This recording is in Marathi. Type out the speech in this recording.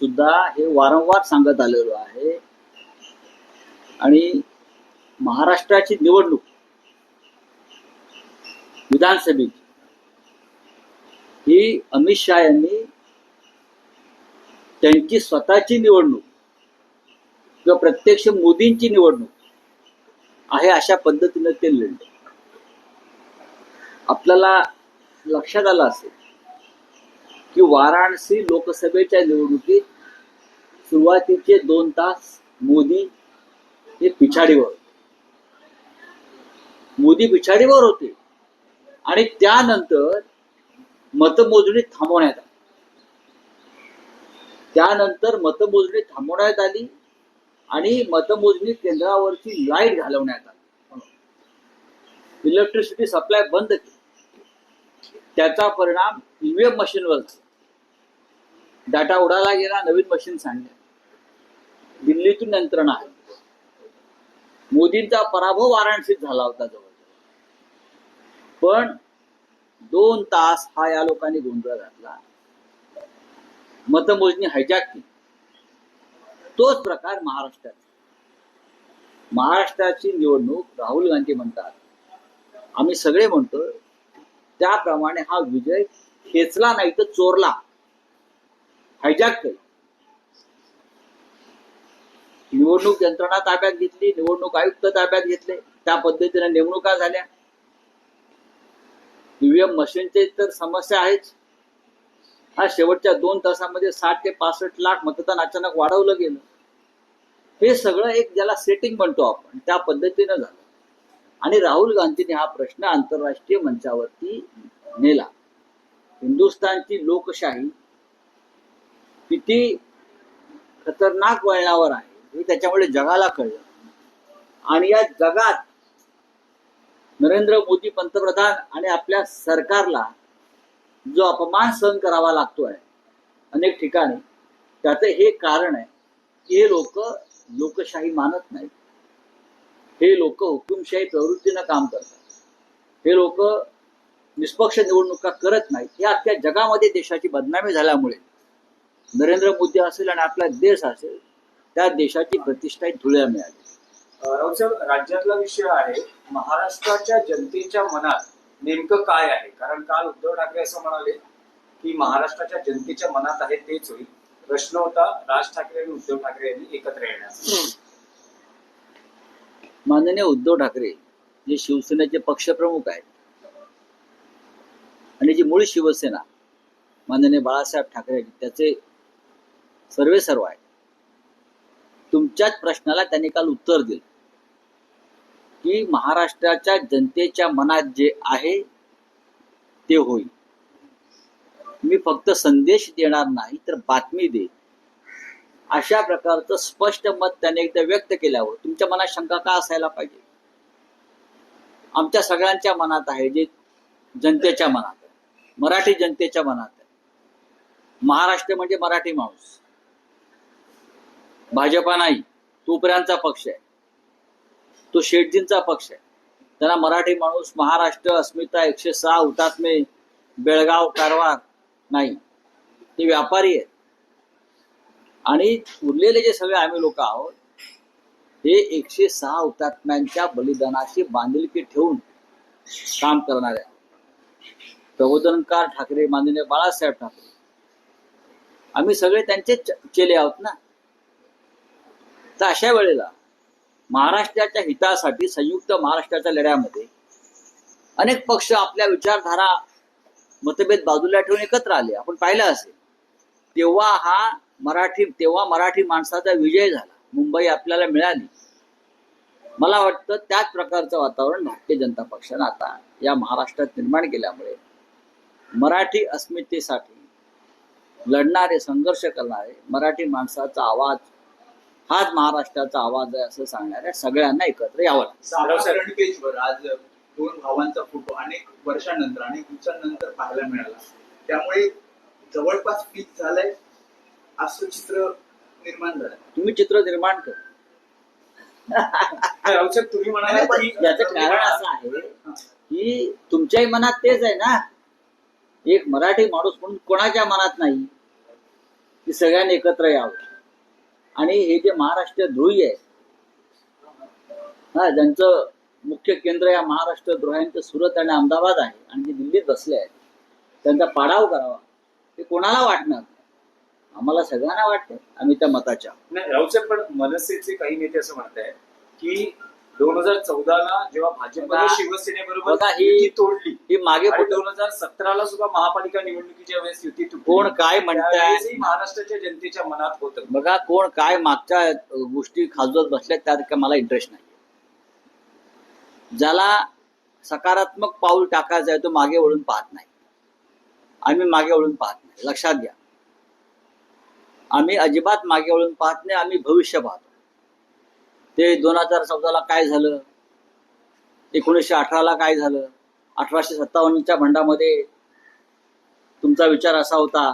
सुद्धा हे वारंवार सांगत आलेलो आहे. आणि महाराष्ट्राची निवडणूक विधानसभेची ही अमित शहा यांनी त्यांची स्वतःची निवडणूक किंवा प्रत्यक्ष मोदींची निवडणूक आहे अशा पद्धतीनं ते लढले. आपल्याला लक्षात आलं असेल की वाराणसी लोकसभेच्या निवडणुकीत सुरुवातीचे दोन तास मोदी हे पिछाडीवर मोदी पिछाडीवर होते. आणि त्यानंतर मतमोजणी थांबवण्यात आली. त्यानंतर मतमोजणी थांबवण्यात आली आणि मतमोजणी केंद्रावरची लाइट घालवण्यात आली. इलेक्ट्रिसिटी सप्लाय बंद केली. त्याचा परिणाम ईव्हीएम मशीनवर झाला. डाटा उडाला गेला नवीन मशीन आणल्या दिल्लीतून यंत्रणा आहे मोदींचा पराभव वाराणसीत झाला होता जवळ पण दोन तास हा या लोकांनी गोंधळ घातला. मतमोजणी हायजॅक केली. तोच प्रकार महाराष्ट्रात महाराष्ट्राची निवडणूक राहुल गांधी म्हणतात. आम्ही सगळे म्हणतो त्याप्रमाणे हा विजय खेचला नाही तर चोरला. हायजॅक केला. निवडणूक यंत्रणा ताब्यात घेतली निवडणूक आयुक्त ताब्यात घेतले त्या पद्धतीने नेमणुका झाल्या. ईव्हीएम मशीनचे तर समस्या आहेच. हा शेवटच्या दोन तासामध्ये साठ ते पासष्ट लाख मतदान अचानक वाढवलं गेलं. हे सगळं एक ज्याला सेटिंग म्हणतो आपण त्या पद्धतीनं झालं. आणि राहुल गांधीने हा प्रश्न आंतरराष्ट्रीय मंचावरती नेला. हिंदुस्थानची लोकशाही किती खतरनाक वळणावर आहे हे त्याच्यामुळे जगाला कळलं. आणि या जगात नरेंद्र मोदी पंतप्रधान आणि आपल्या सरकारला जो अपमान सहन करावा लागतो आहे अनेक ठिकाणी त्याचं हे कारण आहे की हे लोक लोकशाही मानत नाहीत. हे लोक हुकुमशाही प्रवृत्तीनं काम करतात. हे लोक निष्पक्ष निवडणुका करत नाहीत. हे अख्ख्या जगामध्ये देशाची बदनामी झाल्यामुळे नरेंद्र मोदी असेल आणि आपला देश असेल त्या देशाची प्रतिष्ठा धुळ्या मिळाली. राऊत साहेब राज्यातला विषय आहे महाराष्ट्राच्या जनतेच्या मनात नेमकं काय आहे? कारण काल उद्धव ठाकरे असं म्हणाले की महाराष्ट्राच्या जनतेच्या मनात आहे तेच होईल. प्रश्न होता राज ठाकरे आणि उद्धव ठाकरे यांनी एकत्र येण्याचा. माननीय उद्धव ठाकरे जे शिवसेनेचे पक्षप्रमुख आहेत आणि जी मूळ शिवसेना माननीय बाळासाहेब ठाकरे त्याचे सर्वे सर्व आहे तुमच्याच प्रश्नाला त्यांनी काल उत्तर दिलं. की महाराष्ट्राच्या जनतेच्या मनात जे आहे ते होईल. मी फक्त संदेश देणार नाही तर बातमी दे अशा प्रकारचं स्पष्ट मत त्याने एकदा व्यक्त केल्यावर तुमच्या मनात शंका का असायला पाहिजे? आमच्या सगळ्यांच्या मनात आहे जे जनतेच्या मनात आहे. मराठी जनतेच्या मनात आहे. महाराष्ट्र म्हणजे मराठी माणूस. भाजपा नाही तुपऱ्यांचा पक्ष आहे. तो शेटजींचा पक्ष आहे. त्यांना मराठी माणूस महाराष्ट्र अस्मिता एकशे सहा हुतात्मे बेळगाव कारवार नाही. ते व्यापारी आहेत. आणि उरलेले जे सगळे आम्ही लोक आहोत हे एकशे सहा हुतात्म्यांच्या बलिदानाशी बांधिलकी ठेवून काम करणारे प्रबोधनकार ठाकरे माननीय बाळासाहेब ठाकरे. आम्ही सगळे त्यांचे चेले आहोत ना? तर अशा वेळेला महाराष्ट्राच्या हितासाठी संयुक्त महाराष्ट्राच्या लढ्यामध्ये अनेक पक्ष आपल्या विचारधारा मतभेद बाजूला ठेवून एकत्र आले. आपण पाहिलं असेल तेव्हा हा मराठी तेव्हा मराठी माणसाचा विजय झाला. मुंबई आपल्याला मिळाली. मला वाटतं त्याच प्रकारचं वातावरण भारतीय जनता पक्षानं आता या महाराष्ट्रात निर्माण केल्यामुळे मराठी अस्मितेसाठी लढणारे संघर्ष करणारे मराठी माणसाचा आवाज हाच महाराष्ट्राचा आवाज आहे असं सांगणाऱ्या सगळ्यांना एकत्र यावं लागतं. आज दोन भावांचा फोटो अनेक वर्षानंतर अनेक दिवसांनंतर पाहायला मिळाला. त्यामुळे जवळपास फिक्स झालंय असं चित्र निर्माण झालं तुम्ही चित्र निर्माण करा. तुम्ही म्हणाले याचं कारण असं आहे की तुमच्याही मनात तेच आहे ना. एक मराठी माणूस म्हणून कोणाच्या मनात नाही की सगळ्यांनी एकत्र यावं. आणि हे जे महाराष्ट्र द्रोही आहे हा ज्यांचं मुख्य केंद्र या महाराष्ट्र द्रोह्यांचं सुरत आणि अहमदाबाद आहे आणि जे दिल्लीत बसले आहेत त्यांचा पाडाव करावा हे कोणाला वाटणार? आम्हाला सगळ्यांना वाटतं आम्ही त्या मताच्या नाही राऊसाहेब पण मनसेचे काही नेते असं म्हणत आहेत की दोन हजार चौदाला जेव्हा भाजपने शिवसेनेबरोबर बघा ही- युती तोडली. ही मागे आणि दोन हजार सतराला सुद्धा महापालिका निवडणुकीच्या वेळेस युती तुटली. कोण काय म्हणताय? त्यावेळेसही महाराष्ट्राच्या जनतेच्या मनात होतं. बघा कोण काय मागच्या गोष्टी खाजवत बसल्यात त्यात काय मला इंटरेस्ट नाही. ज्याला सकारात्मक पाऊल टाकायचं आहे तो मागे वळून पाहत नाही. आम्ही मागे वळून पाहत नाही. लक्षात घ्या. आम्ही अजिबात मागे वळून पाहत नाही आम्ही भविष्य पाहतो ते दोन हजार चौदाला काय झालं? एकोणीसशे अठराला काय झालं? अठराशे सत्तावन्नच्या भंडामध्ये तुमचा विचार असा होता